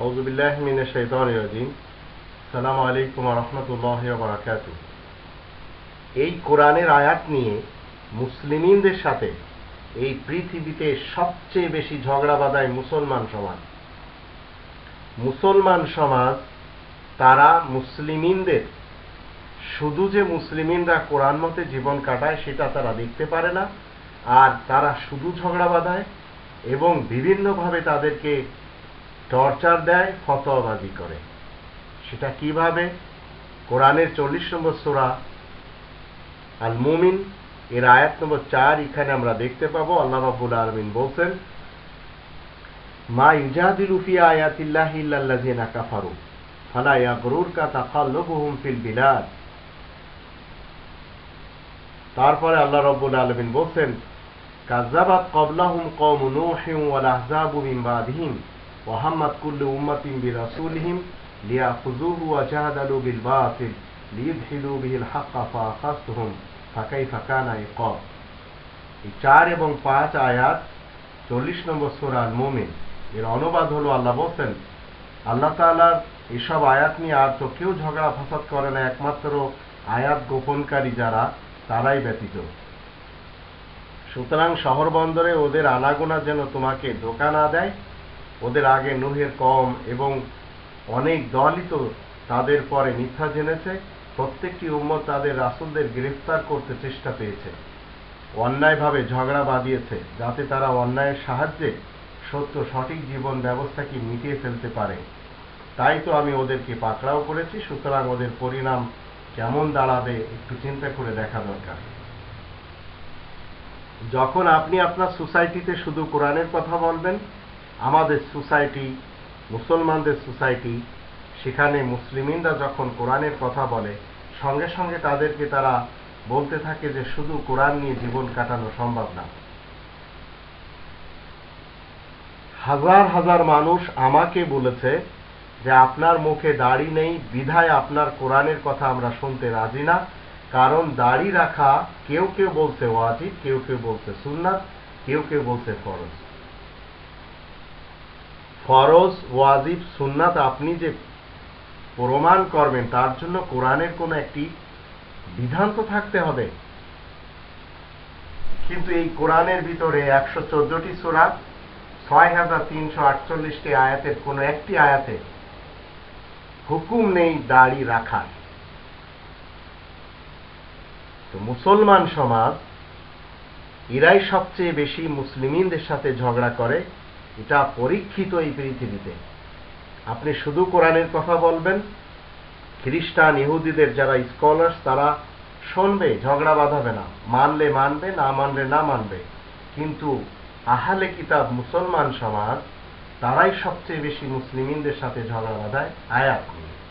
أعوذ بالله من الشيطان الرجيم السلام عليكم ورحمة الله وبركاته এই কোরআনের আয়াত নিয়ে মুসলিমদের সাথে এই পৃথিবীতে সবচেয়ে বেশি ঝগড়া বাঁধায় মুসলমান সমাজ। মুসলমান সমাজ, তারা মুসলিমিনদের, শুধু যে মুসলিমিনরা কোরআন মতে জীবন কাটায় সেটা তারা দেখতে পারে না, আর তারা শুধু ঝগড়া বাঁধায় এবং বিভিন্নভাবে তাদেরকে টর্চার দেয়, ফতোয়াবাজি করে। সেটা কীভাবে? কোরআনের চল্লিশ নম্বর সোরা আল মুমিন এর আয়াত নম্বর চার, এখানে আমরা দেখতে পাবো, আল্লাহ রাব্বুল আলমিন বলছেন, মা আয়াতিল্লাহি ফালা ফিল বিলাদ। তারপরে আল্লাহ রাব্বুল আলামিন বলছেন কাযাবাত ক্বাবলাহুম কওম নূহিন ওয়াল আহজাবু বিরাসূলিহিম লিয়াখুযুহু ওয়া জাহাদালু বিল বাতিল লিইদখিলু বিহিল হাক্কা ফাআখাযতুহুম ফাকাইফা কানা ইকাব এই চার এবং পাঁচ আয়াত চল্লিশ নম্বর সূরা আল মুমিন এর অনুবাদ হলো আল্লাহ বলছেন, আল্লাহ তাআলার এসব আয়াত নিয়ে আর তো কেউ ঝগড়া ফাসাদ করে না, একমাত্র আয়াত গোপনকারী যারা, তারাই ব্যতীত। সুতরাং শহর বন্দরে ওদের আনাগোনা যেন তোমাকে ধোকা না দেয় ওদের আগে নুহের কম এবং অনেক দলই তো তাদের পরে মিথ্যা জেনেছে, প্রত্যেকটি উম্মত তাদের রাসুলদের গ্রেফতার করতে চেষ্টা পেয়েছে। অন্যায়ভাবে ঝগড়া বাঁধিয়েছে, যাতে তারা অন্যায়ের সাহায্যে সত্য সঠিক জীবন ব্যবস্থাকে মিটিয়ে ফেলতে পারে। তাই তো আমি ওদেরকে পাকড়াও করেছি, সুতরাং ওদের পরিণাম কেমন দাঁড়াবে একটু চিন্তা করে দেখা দরকার। যখন আপনি আপনার সোসাইটিতে শুধু কোরআনের কথা বলবেন আমাদের সোসাইটি, মুসলমানদের সোসাইটি, সেখানে মুসলিমিনরা যখন কোরআনের কথা বলে, সঙ্গে সঙ্গে তাদেরকে তারা বলতে থাকে যে শুধু কোরআন নিয়ে জীবন কাটানো সম্ভব না। হাজার হাজার মানুষ আমাকে বলেছে যে আপনার মুখে দাড়ি নেই, বিধায় আপনার কোরআনের কথা আমরা শুনতে রাজি না, কারণ দাড়ি রাখা কেউ কেউ বলছে ওয়াজিব, কেউ কেউ বলছে সুন্নাত, কেউ কেউ বলছে ফরজ। ফরজ, ওয়াজিব, সুন্নাত আপনি যে প্রমাণ করবেন, তার জন্য কোরআনের কোনো একটি বিধান তো থাকতে হবে। কিন্তু এই কোরআনের ভিতরে একশো চোদ্দটি সুরা ছয় হাজার তিনশো আটচল্লিশটি আয়াতের কোনো একটি আয়াতে হুকুম নেই দাড়ি রাখার। তো মুসলমান সমাজ, এরাই সবচেয়ে বেশি মুসলিমিনদের সাথে ঝগড়া করে এটা পরীক্ষিত এই পৃথিবীতে। আপনি শুধু কোরআনের কথা বলবেন, খ্রিস্টান, ইহুদিদের যারা স্কলার্স, তারা শুনবে, ঝগড়া বাঁধাবে না। মানলে মানবে, না মানলে না মানবে। কিন্তু আহালে কিতাব, মুসলমান সমাজ, তারাই সবচেয়ে বেশি মুসলিমিনদের সাথে ঝগড়া বাঁধায়, আয়াত নিয়ে।